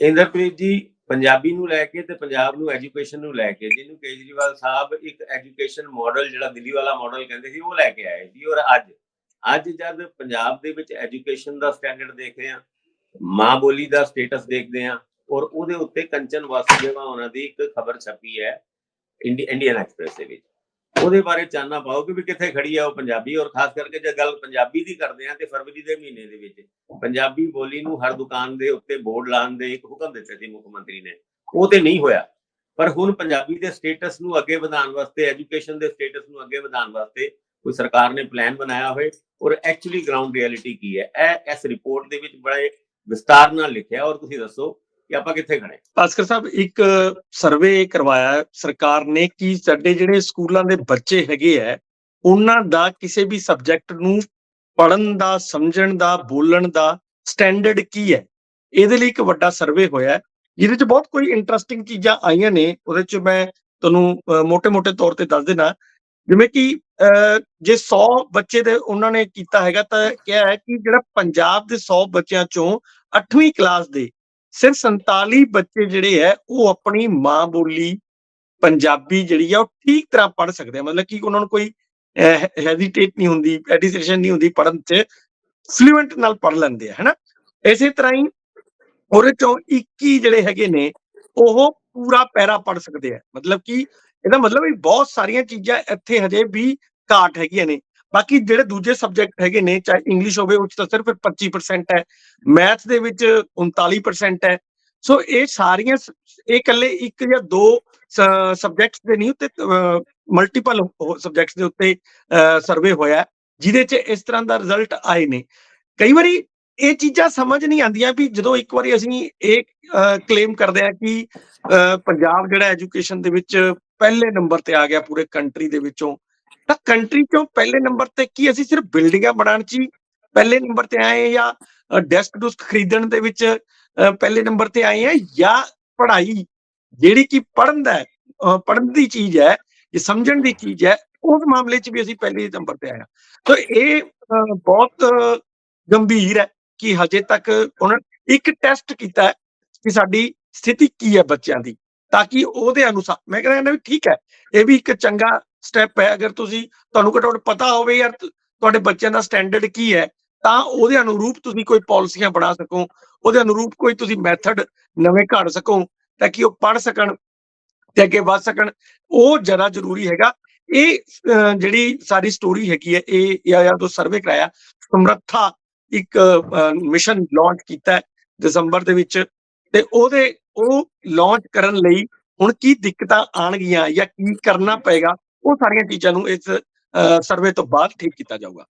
ਇੰਦਰਪ੍ਰੀਤ ਜੀ, ਪੰਜਾਬੀ ਨੂੰ ਲੈ ਕੇ ਤੇ ਪੰਜਾਬ ਨੂੰ ਐਜੂਕੇਸ਼ਨ ਨੂੰ ਲੈ ਕੇ, ਜਿਹਨੂੰ ਕੇਜਰੀਵਾਲ ਸਾਹਿਬ ਇੱਕ ਐਜੂਕੇਸ਼ਨ ਮਾਡਲ ਜਿਹੜਾ ਦਿੱਲੀ ਵਾਲਾ ਮਾਡਲ ਕਹਿੰਦੇ ਸੀ, ਉਹ ਲੈ ਕੇ ਆਏ ਸੀ। ਔਰ ਅੱਜ ਅੱਜ ਜਦ ਪੰਜਾਬ ਦੇ ਵਿੱਚ ਐਜੂਕੇਸ਼ਨ ਦਾ ਸਟੈਂਡਰਡ ਦੇਖਦੇ ਆ ਮਾਂ ਬੋਲੀ ਦਾ ਸਟੇਟਸ ਦੇਖਦੇ ਆ ਔਰ ਉਹਦੇ ਉੱਤੇ ਕੰਚਨ ਵਾਸੂਦੇਵਾ ਉਹਨਾਂ ਦੀ ਇੱਕ ਖਬਰ ਛਪੀ ਹੈ ਇੰਡੀਅਨ ਐਕਸਪ੍ਰੈਸ ਦੇ ਵਿੱਚ। ਉਹਦੇ ਬਾਰੇ ਚਾਨਣਾ ਪਾਓ ਕਿ ਵੀ ਕਿੱਥੇ ਖੜੀ ਹੈ ਉਹ ਪੰਜਾਬੀ, ਔਰ ਖਾਸ ਕਰਕੇ ਜੇ ਗੱਲ ਪੰਜਾਬੀ ਦੀ ਕਰਦੇ ਆ ਤੇ ਫਰਵਰੀ ਦੇ ਮਹੀਨੇ ਦੇ ਵਿੱਚ ਪੰਜਾਬੀ ਬੋਲੀ ਨੂੰ ਹਰ ਦੁਕਾਨ ਦੇ ਉੱਤੇ ਬੋਰਡ ਲਾਉਣ ਦੇ ਇੱਕ ਹੁਕਮ ਦਿੱਤੇ ਸੀ ਮੁੱਖ ਮੰਤਰੀ ਨੇ। ਉਹ ਤੇ ਨਹੀਂ ਹੋਇਆ। ਪਰ ਹੁਣ ਪੰਜਾਬੀ ਦੇ ਸਟੇਟਸ ਨੂੰ ਅੱਗੇ ਵਧਾਉਣ ਵਾਸਤੇ ਐਜੂਕੇਸ਼ਨ ਦੇ ਸਟੇਟਸ ਨੂੰ ਅੱਗੇ ਵਧਾਉਣ ਵਾਸਤੇ ਕੋਈ ਸਰਕਾਰ ਨੇ ਪਲਾਨ ਬਣਾਇਆ ਹੋਵੇ ਔਰ ਐਕਚੁਅਲੀ ਗਰਾਊਂਡ ਰਿਐਲਿਟੀ ਕੀ ਹੈ? ਇਹ ਇਸ ਰਿਪੋਰਟ ਦੇ ਵਿੱਚ ਬੜੇ ਵਿਸਤਾਰ ਨਾਲ ਲਿਖਿਆ, ਔਰ ਤੁਸੀਂ ਦੱਸੋ ਕਿ ਆਪਾਂ ਕਿੱਥੇ ਖੜੇ ਭਾਸਕਰ ਸਾਹਿਬ, ਇੱਕ ਸਰਵੇ ਕਰਵਾਇਆ ਸਰਕਾਰ ਨੇ ਕਿ ਸਾਡੇ ਜਿਹੜੇ ਸਕੂਲਾਂ ਦੇ ਬੱਚੇ ਹੈਗੇ ਆ ਉਹਨਾਂ ਦਾ ਕਿਸੇ ਵੀ ਸਬਜੈਕਟ ਨੂੰ ਪੜਨ ਦਾ, ਸਮਝਣ ਦਾ, ਬੋਲਣ ਦਾ ਸਟੈਂਡਰਡ ਕੀ ਹੈ? ਇਹਦੇ ਲਈ ਇੱਕ ਵੱਡਾ ਸਰਵੇ ਹੋਇਆ ਜਿਹਦੇ 'ਚ ਬਹੁਤ ਕੋਈ ਇੰਟਰਸਟਿੰਗ ਚੀਜ਼ਾਂ ਆਈਆਂ ਨੇ, ਉਹਦੇ 'ਚ ਮੈਂ ਤੁਹਾਨੂੰ ਮੋਟੇ ਮੋਟੇ ਤੌਰ ਤੇ ਦੱਸ ਦੇਣਾ ਜਿਵੇਂ ਕਿ ਜੇ 100 ਬੱਚੇ ਦੇ ਉਹਨਾਂ ਨੇ ਕੀਤਾ ਹੈਗਾ ਤਾਂ ਕਿਹਾ ਹੈ ਕਿ ਜਿਹੜਾ ਪੰਜਾਬ ਦੇ 100 ਬੱਚਿਆਂ ਚੋਂ 8ਵੀਂ ਕਲਾਸ ਦੇ ਸਿਰਫ 47 ਬੱਚੇ ਜਿਹੜੇ ਹੈ, ਉਹ ਆਪਣੀ ਮਾਂ ਬੋਲੀ ਪੰਜਾਬੀ ਜਿਹੜੀ ਆ, ਉਹ ਠੀਕ ਤਰ੍ਹਾਂ ਪੜ੍ਹ ਸਕਦੇ ਆ। ਮਤਲਬ ਕਿ ਉਹਨਾਂ ਨੂੰ ਕੋਈ ਹੈਜ਼ਿਟੇਟ ਨਹੀਂ ਹੁੰਦੀ ਐਡੀਸੇਸ਼ਨ ਨਹੀਂ ਹੁੰਦੀ ਪੜਨ ਚ। ਫਲੂਐਂਟ ਨਾਲ ਪੜ੍ਹ ਲੈਂਦੇ ਆ, ਹੈਨਾ? ਇਸੇ ਤਰ੍ਹਾਂ ਹੀ ਉਹਦੇ ਚੋਂ 21 ਜਿਹੜੇ ਹੈਗੇ ਨੇ, ਉਹ ਪੂਰਾ ਪੈਰਾ ਪੜ੍ਹ ਸਕਦੇ ਆ। ਮਤਲਬ ਕਿ ਇਹਦਾ ਮਤਲਬ ਵੀ ਬਹੁਤ ਸਾਰੀਆਂ ਚੀਜ਼ਾਂ ਇੱਥੇ ਹਜੇ ਵੀ ਘਾਟ ਹੈਗੀਆਂ ਨੇ। ਬਾਕੀ ਜਿਹੜੇ ਦੂਜੇ ਸਬਜੈਕਟ ਹੈਗੇ ਨੇ, ਚਾਹੇ ਇੰਗਲਿਸ਼ ਹੋਵੇ, ਉਹ 'ਚ ਤਾਂ ਸਿਰਫ 25% ਹੈ। ਮੈਥ ਦੇ ਵਿੱਚ 39% ਹੈ। ਸੋ ਇਹ ਸਾਰੀਆਂ ਸ- ਇਹ ਇਕੱਲੇ ਇੱਕ ਜਾਂ ਦੋ ਸਬਜੈਕਟਸ ਦੇ ਨਹੀਂ, ਉੱਤੇ ਮਲਟੀਪਲ ਸਬਜੈਕਟਸ ਦੇ ਉੱਤੇ ਸਰਵੇ ਹੋਇਆ ਜਿਹਦੇ 'ਚ ਇਸ ਤਰ੍ਹਾਂ ਦਾ ਰਿਜ਼ਲਟ ਆਏ ਨੇ। ਕਈ ਵਾਰੀ ਇਹ ਚੀਜ਼ਾਂ ਸਮਝ ਨਹੀਂ ਆਉਂਦੀਆਂ ਵੀ ਜਦੋਂ ਇੱਕ ਵਾਰੀ ਅਸੀਂ ਇਹ ਕਲੇਮ ਕਰਦੇ ਆ ਕਿ ਪੰਜਾਬ ਜਿਹੜਾ ਐਜੂਕੇਸ਼ਨ ਦੇ ਵਿੱਚ ਪਹਿਲੇ ਨੰਬਰ ਤੇ ਆ ਗਿਆ ਪੂਰੇ ਕੰਟਰੀ ਦੇ ਵਿੱਚੋਂ ਤਾਂ ਕੰਟਰੀ ਚੋਂ ਪਹਿਲੇ ਨੰਬਰ ਤੇ ਕੀ ਅਸੀਂ ਸਿਰਫ ਬਿਲਡਿੰਗਾਂ ਬਣਾਉਣ 'ਚ ਹੀ ਪਹਿਲੇ ਨੰਬਰ ਤੇ ਆਏ ਜਾਂ ਡੈਸਕ ਡੁਸਕ ਖਰੀਦਣ ਦੇ ਵਿੱਚ ਪਹਿਲੇ ਨੰਬਰ ਤੇ ਆਏ ਆ ਜਾਂ ਪੜ੍ਹਾਈ ਜਿਹੜੀ ਕਿ ਪੜ੍ਹਨ ਦਾ ਹੈ, ਪੜ੍ਹਨ ਦੀ ਚੀਜ਼ ਹੈ ਇਹ ਸਮਝਣ ਦੀ ਚੀਜ਼ ਹੈ ਉਸ ਮਾਮਲੇ 'ਚ ਵੀ ਅਸੀਂ ਪਹਿਲੇ ਨੰਬਰ ਤੇ ਆਏ ਹਾਂ। ਤਾਂ ਇਹ ਬਹੁਤ ਗੰਭੀਰ ਹੈ ਕਿ ਹਜੇ ਤੱਕ ਉਹਨਾਂ ਇੱਕ ਟੈਸਟ ਕੀਤਾ ਕਿ ਸਾਡੀ ਸਥਿਤੀ ਕੀ ਹੈ ਬੱਚਿਆਂ ਦੀ ਤਾਂ ਕਿ ਉਹਦੇ ਅਨੁਸਾਰ ਮੈਂ ਕਹਿੰਦਾ ਵੀ ਠੀਕ ਹੈ ਇਹ ਵੀ ਇੱਕ ਚੰਗਾ ਸਟੈਪ ਹੈ। ਅਗਰ ਤੁਸੀਂ, ਤੁਹਾਨੂੰ ਘੱਟੋ ਪਤਾ ਹੋਵੇ ਯਾਰ ਤੁਹਾਡੇ ਬੱਚਿਆਂ ਦਾ ਸਟੈਂਡਰਡ ਕੀ ਹੈ, ਤਾਂ ਉਹਦੇ ਅਨੁਰੂਪ ਤੁਸੀਂ ਕੋਈ ਪਾਲਿਸੀਆਂ ਬਣਾ ਸਕੋ। ਉਹਦੇ ਅਨੁਰੂਪ ਕੋਈ ਤੁਸੀਂ ਮੈਥਡ ਨਵੇਂ ਘੜ ਸਕੋ, ਤਾਂ ਕਿ ਉਹ ਪੜ ਸਕਣ ਤੇ ਅੱਗੇ ਵਧ ਸਕਣ। ਉਹ ਜ਼ਿਆਦਾ ਜ਼ਰੂਰੀ ਹੈਗਾ। ਇਹ ਜਿਹੜੀ ਸਾਡੀ ਸਟੋਰੀ ਹੈਗੀ ਹੈ, ਇਹ ਜਾਂ ਤੋਂ ਸਰਵੇ ਕਰਾਇਆ, ਸਮਰੱਥਾ ਇੱਕ ਮਿਸ਼ਨ ਲਾਂਚ ਕੀਤਾ ਦਸੰਬਰ ਦੇ ਵਿੱਚ। ਤੇ ਉਹਦੇ, ਉਹ ਲਾਂਚ ਕਰਨ ਲਈ ਹੁਣ ਕੀ ਦਿੱਕਤਾਂ ਆਣਗੀਆਂ ਜਾਂ ਕੀ ਕਰਨਾ ਪਏਗਾ ਉਹ ਸਾਰੀਆਂ ਚੀਜ਼ਾਂ ਨੂੰ ਇਸ ਸਰਵੇ ਤੋਂ ਬਾਅਦ ਠੀਕ ਕੀਤਾ ਜਾਊਗਾ।